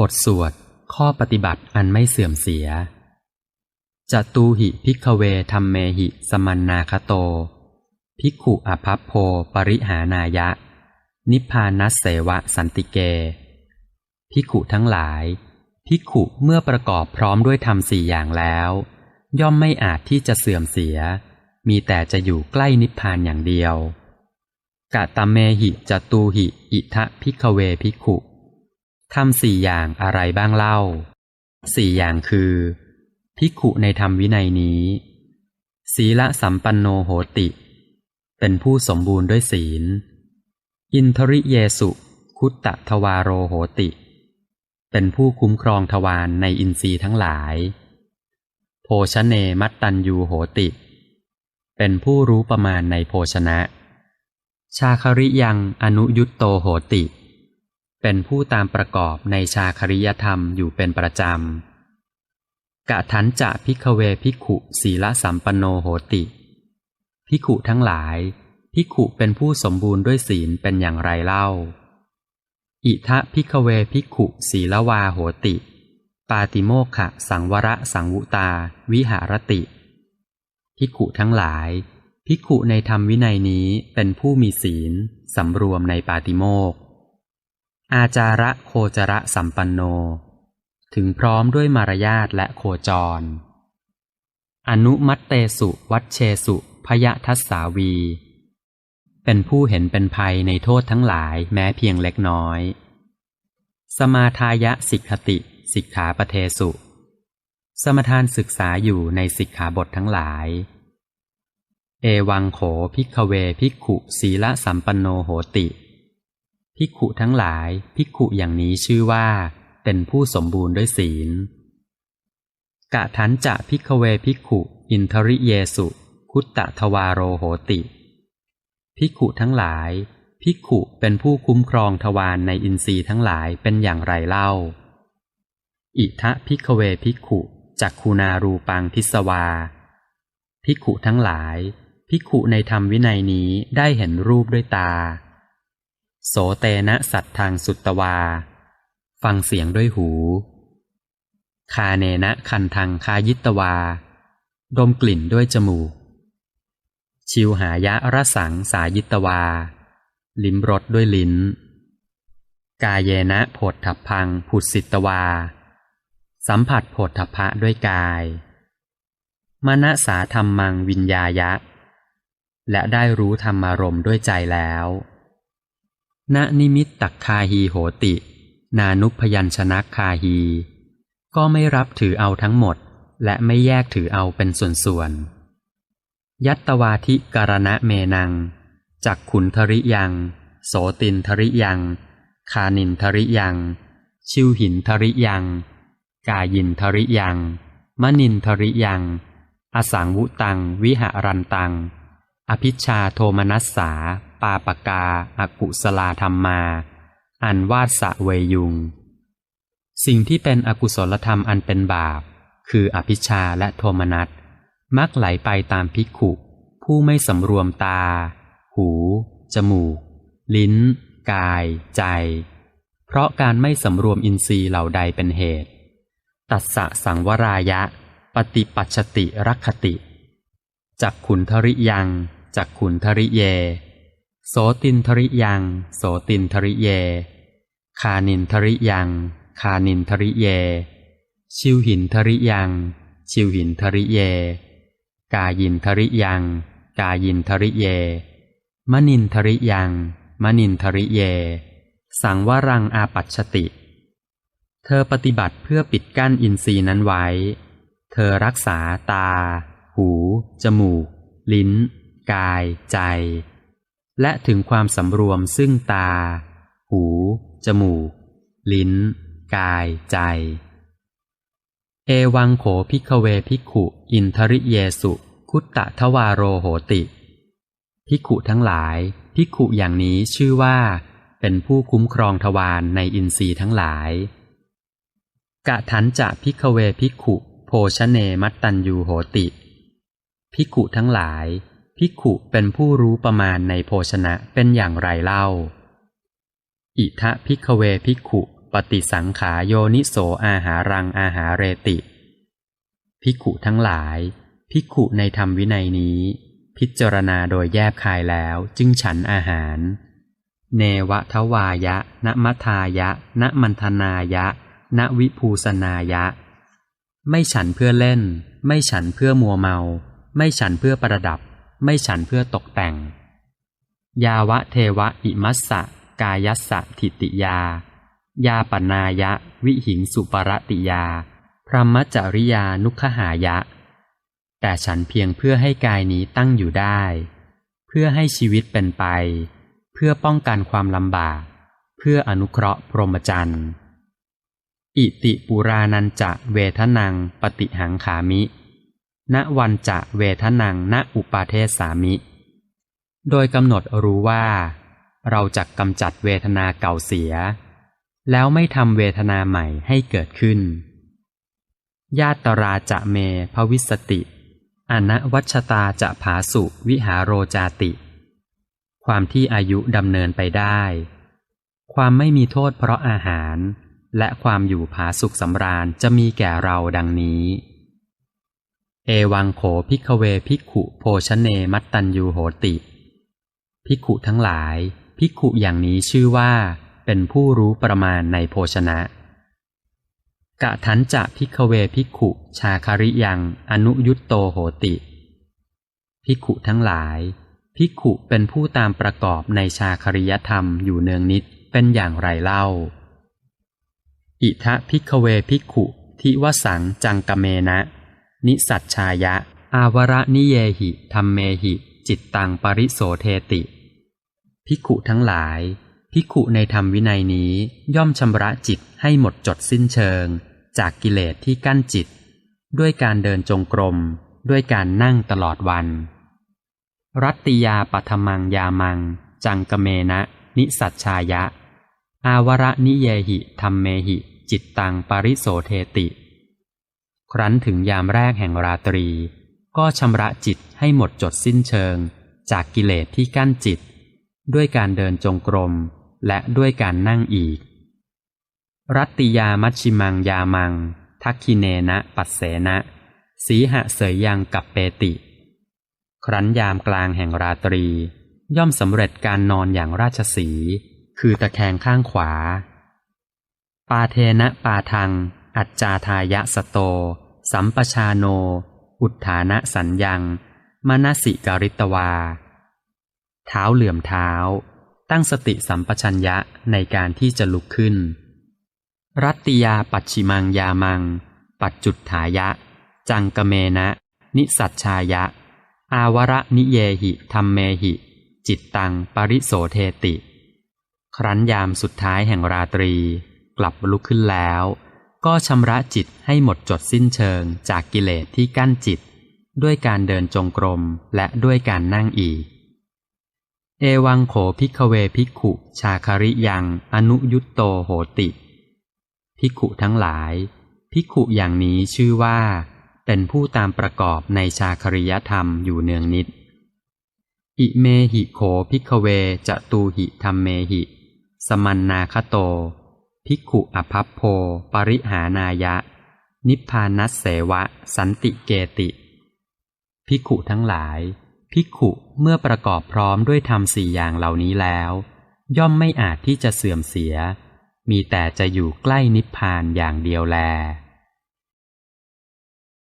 บทสวด ข้อปฏิบัติอันไม่เสื่อมเสียจตูหิพิกเวธรรมเมหิสมันนาคโตภิกขุอภัพโพปริหานายะ นิพพานัสเสวะสันติเกภิกขุทั้งหลายภิกขุเมื่อประกอบพร้อมด้วยธรรมสี่อย่างแล้ว ย่อมไม่อาจที่จะเสื่อมเสีย มีแต่จะอยู่ใกล้นิพพานอย่างเดียวกะตะเมหิจตูหิ อิทะพิกเวภิกขุ ทำสี่อย่างอะไรบ้างเล่า สี่อย่างคือภิกขุในธรรมวินัยนี้ ศีละสัมปันโนโหติ เป็นผู้สมบูรณ์ด้วยศีล อินทริเยสุคุตตะทวารโรโหติ เป็นผู้คุ้มครองทวารในอินทรีย์ทั้งหลาย โภชเนมัตตัญยูโหติ เป็นผู้รู้ประมาณในโภชนะ ชาคริยังอนุยุตโตโหติ เป็นผู้ตามประกอบในชาคริยธรรมอยู่เป็นประจำกะทันจะพิกเวพิขุศีละสัมปันโนโหติ พิขุทั้งหลาย พิขุเป็นผู้สมบูรณ์ด้วยศีลเป็นอย่างไรเล่า อิทะพิกเวพิขุศีละวาโหติ ปาติโมกขะสังวระสังวุตา วิหารติ พิขุทั้งหลายพิขุในธรรมวินัยนี้เป็นผู้มีศีลสำรวมในปาติโมก อาจาระโคจระสัมปันโน ถึงพร้อมด้วยมารยาทและโคจร อนุมัตเตสุวัชเชสุพยทัสสาวี เป็นผู้เห็นเป็นภัยในโทษทั้งหลายแม้เพียงเล็กน้อย สมาทายะสิกขติ สิกขาปเทสุ สมทานศึกษาอยู่ในสิกขาบททั้งหลาย เอวังโขพิกเวพิกขุศีละสัมปันโนโหติ ภิกขุทั้งหลายภิกขุอย่างนี้ชื่อว่า เป็นผู้สมบูรณ์ด้วยศีล กะทันจะพิกเวภิกขุ อินทริเยสุ คุตตะทวารโรโหติ ภิกขุทั้งหลาย ภิกขุเป็นผู้คุ้มครองทวารในอินทรีย์ทั้งหลายเป็นอย่างไรเล่า อิทะพิกเวภิกขุจักคูนารูปังทิสวา ภิกขุทั้งหลาย ภิกขุในธรรมวินัยนี้ได้เห็นรูปด้วยตา โสเตนะสัตทางสุตตวา ฟังเสียงด้วยหู คาเนนะคันทางคายิตวา ดมกลิ่นด้วยจมูก ชิวหายะรสังสายิตวา ลิ้มรสด้วยลิ้น กายเยนะโผฏฐพังผุดสิตวา สัมผัสโผฏฐพะด้วยกาย มณสาธรรมังวิญญายะ และได้รู้ธรรมารมด้วยใจแล้ว ณนิมิตตักคาฮีโหติ นานุพยัญชนะคาฮี ก็ไม่รับถือเอาทั้งหมด และไม่แยกถือเอาเป็นส่วนๆ ยัตตวาธิกรณะเมนัง จักขุนทริยัง โสตินทริยัง คานินทริยัง ชิวหินทริยัง กายินทริยัง มนินทริยัง อสังวุตัง วิหารันตัง อภิชาโทมนัสสา ปาปกาอากุสลาธรรมมา อันวาดสะเวยุง สิ่งที่เป็นอกุศลธรรมอันเป็นบาป คืออภิชาและโทมนัสมักไหลไปตามภิกขุ ผู้ไม่สำรวมตา หู จมูก ลิ้น กาย ใจ เพราะการไม่สำรวมอินทรีย์เหล่าใดเป็นเหตุ ตัสสะสังวรายะ ปฏิปัชติรักขติ จักขุนทริยัง จักขุนทริเย โสตินทริยัง โสตินทริเย คานินทริยัง คานินทริเย ชิวหินทริยัง ชิวหินทริเย กายินทริยัง กายินทริเย มนินทริยัง มนินทริเย สังวรังอาปัชติ เธอปฏิบัติเพื่อปิดกั้นอินทรีย์นั้นไว้ เธอรักษาตา หู จมูก ลิ้น กาย ใจ และถึงความสำรวมซึ่งตา หู จมูก ลิ้น กาย ใจ เอวังโขพิกเวพิกุอินทริเยสุคุตตะทวารโรโหติ พิกุทั้งหลาย พิกุอย่างนี้ชื่อว่า เป็นผู้คุ้มครองทวารในอินทรีย์ทั้งหลาย กะทันจะพิกเวพิกุโภชเนมัตตัญยูโหติ พิกุทั้งหลาย ภิกขุเป็นผู้รู้ประมาณในโภชนะเป็นอย่างไรเล่า อิทะพิกเวภิกขุปฏิสังขาโยนิโสอาหารังอาหาเรติ ภิกขุทั้งหลาย ภิกขุในธรรมวินัยนี้ พิจารณาโดยแยบคายแล้วจึงฉันอาหาร เนวทวายะนมัทายะนมันธนายะนวิภูสนายะ ไม่ฉันเพื่อเล่น ไม่ฉันเพื่อมัวเมา ไม่ฉันเพื่อประดับ ไม่ฉันเพื่อตกแต่ง ยาวะเทวะอิมัสสะ กายัสสะทิติยา ยาปนายะ วิหิงสุปรติยา พรหมจริยานุขหายะ แต่ฉันเพียงเพื่อให้กายนี้ตั้งอยู่ได้ เพื่อให้ชีวิตเป็นไป เพื่อป้องกันความลำบาก เพื่ออนุเคราะห์พรหมจรรย์ อิติปุรานันจะเวทนังปฏิหังขามิ ณวันจะเวทนังณอุปาเทสามิ โดยกำหนดรู้ว่า เราจะกำจัดเวทนาเก่าเสีย แล้วไม่ทำเวทนาใหม่ให้เกิดขึ้น ญาตราจะเมภวิสติ อนวัชตาจะผาสุวิหารโรจาติ ความที่อายุดำเนินไปได้ ความไม่มีโทษเพราะอาหาร และความอยู่ผาสุขสำราญจะมีแก่เราดังนี้ เอวังโขพิกเวพิกขุโภชเนมัตตัญยูโหติ พิกขุทั้งหลาย พิกขุอย่างนี้ชื่อว่า เป็นผู้รู้ประมาณในโภชนะ กะทันจะพิกเวพิกขุชาคาริยังอนุยุตโตโหติ พิกขุทั้งหลาย พิกขุเป็นผู้ตามประกอบในชาคริยธรรมอยู่เนืองนิดเป็นอย่างไรเล่า อิทะพิกเวพิกขุทิวสังจังกเมนะ นิสัชชายะ อาวระนิเยหิธรรมเมหิ จิตตังปริโสเทติพิกขุทั้งหลายพิกขุในธรรมวินัยนี้ย่อมชำระจิตให้หมดจดสิ้นเชิง จากกิเลสที่กั้นจิต ด้วยการเดินจงกรม ด้วยการนั่งตลอดวัน รัตติยาปัทมังยามัง จังกะเมนะ นิสัชชายะ อาวระนิเยหิธรรมเมหิ จิตตังปริโสเทติ ครั้นถึงยามแรกแห่งราตรี ก็ชำระจิตให้หมดจดสิ้นเชิง จากกิเลสที่กั้นจิต ด้วยการเดินจงกรม และด้วยการนั่งอีก รัตติยามัชชิมังยามัง ทักคิเนนะปัสเสนะสีหะเสยยังกับเปติ ครั้นยามกลางแห่งราตรี ย่อมสำเร็จการนอนอย่างราชสี คือตะแคงข้างขวา ปาเทนะปาทัง อัจจาทายะสโต สัมปชาโน อุทธานะสัญญัง มนสิกริตวา เท้าเหลื่อมเท้า ตั้งสติสัมปชัญญะในการที่จะลุกขึ้น รัตติยาปัจฉิมังยามัง ปัจจุดถายะ จังกะเมนะ นิสัชชายะ อาวระนิเยหิธรรมเมหิ จิตตังปริโสเทติ ครั้นยามสุดท้ายแห่งราตรี กลับลุกขึ้นแล้ว ก็ชำระจิตให้หมดจดสิ้นเชิงจากกิเลสที่กั้นจิต ด้วยการเดินจงกรมและด้วยการนั่งอีก เอวังโขพิกเวพิกขุ ชาคริยังอนุยุตโตโหติ พิกขุทั้งหลาย พิกขุอย่างนี้ชื่อว่า เป็นผู้ตามประกอบในชาคริยธรรมอยู่เนืองนิด อิเมหิโขพิกเวจะตูหิธรรมเมหิ สมันนาคโต ภิกขุอภัพโพ ปริหานายะ นิพพานัสเสวะ สันติเกติ ภิกขุทั้งหลาย ภิกขุเมื่อประกอบพร้อมด้วยธรรมสี่อย่างเหล่านี้แล้ว ย่อมไม่อาจที่จะเสื่อมเสีย มีแต่จะอยู่ใกล้นิพพานอย่างเดียวแล